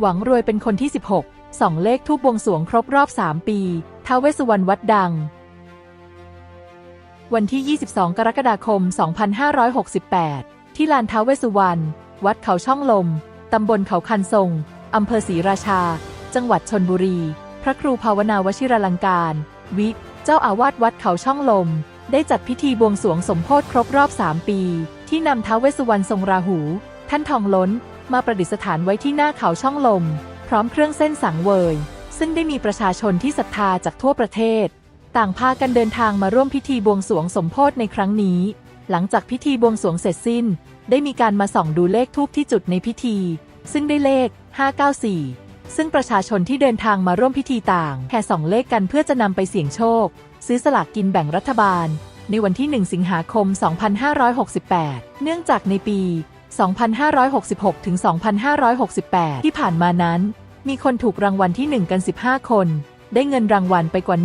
หวังรวยเป็นคนที่ 16 สองเลขทูบบวงสวงครบรอบ 3 ปีท้าวเวสสุวรรณวัดดัง วันที่ 22 กรกฎาคม 2568 ที่ลานท้าวเวสสุวรรณวัดเขาช่องลม ตำบลเขาคันทรงอำเภอศรีราชา จังหวัดชนบุรี พระครูภาวนาวชิรลังการ วิเจ้าอาวาสวัดเขาช่องลม ได้จัดพิธีบวงสวงสมโพธิครบรอบ 3 ปี ที่นำท้าวเวสสุวรรณทรงราหู ท่านทองล้น มาประดิษฐานไว้ที่หน้าเขาช่องลม พร้อมเครื่องเส้นสังเวย ซึ่งได้มีประชาชนที่ศรัทธาจากทั่วประเทศ ต่างพากันเดินทางมาร่วมพิธีบวงสรวงสมโพธิในครั้งนี้ หลังจากพิธีบวงสรวงเสร็จสิ้น ได้มีการมาส่องดูเลขทูปที่จุดในพิธี ซึ่งได้เลข 594 ซึ่งประชาชนที่เดินทางมาร่วมพิธีต่างแห่ส่องเลขกันเพื่อจะนำไปเสี่ยงโชค ซื้อสลากกินแบ่งรัฐบาลในวันที่ 1 สิงหาคม 2568 เนื่องจากในปี 2566 ถึง 2568 ที่ผ่านมานั้น มีคนถูกรางวัลที่ 1 กัน 15 คน ได้เงินรางวัลไปกว่า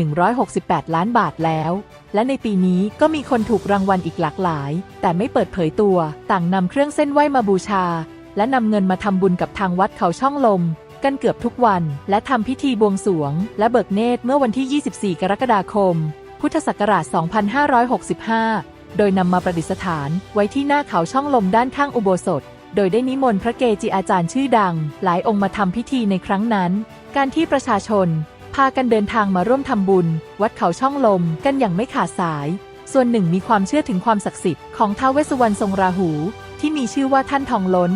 168 ล้านบาทแล้ว และในปีนี้ก็มีคนถูกรางวัลอีกหลากหลาย แต่ไม่เปิดเผยตัว ต่างนำเครื่องเส้นไหว้มาบูชา และนำเงินมาทำบุญกับทางวัดเขาช่องลม กันเกือบทุกวัน และทำพิธีบวงสรวง และเบิกเนตรเมื่อวันที่ 24 กรกฎาคม พุทธศักราช 2565 โดยนำมาประดิษฐานไว้ที่หน้าเขาช่องลมด้านข้างอุโบสถ โดยได้นิมนต์พระเกจิอาจารย์ชื่อดัง หลายองค์มาทำพิธีในครั้งนั้น การที่ประชาชน พากันเดินทางมาร่วมทำบุญ วัดเขาช่องลมกันอย่างไม่ขาดสาย ส่วนหนึ่งมีความเชื่อถึงความศักดิ์สิทธิ์ของท้าวเวสสุวรรณทรงราหู ที่มีชื่อว่าท่านทองล้น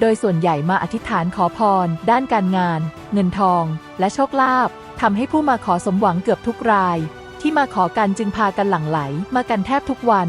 โดยส่วนใหญ่มาอธิษฐานขอพร ด้านการงาน เงินทอง และโชคลาภทำให้ผู้มาขอสมหวังเกือบทุกราย ที่มาขอกันจึงพากันหลั่งไหลมากันแทบทุกวัน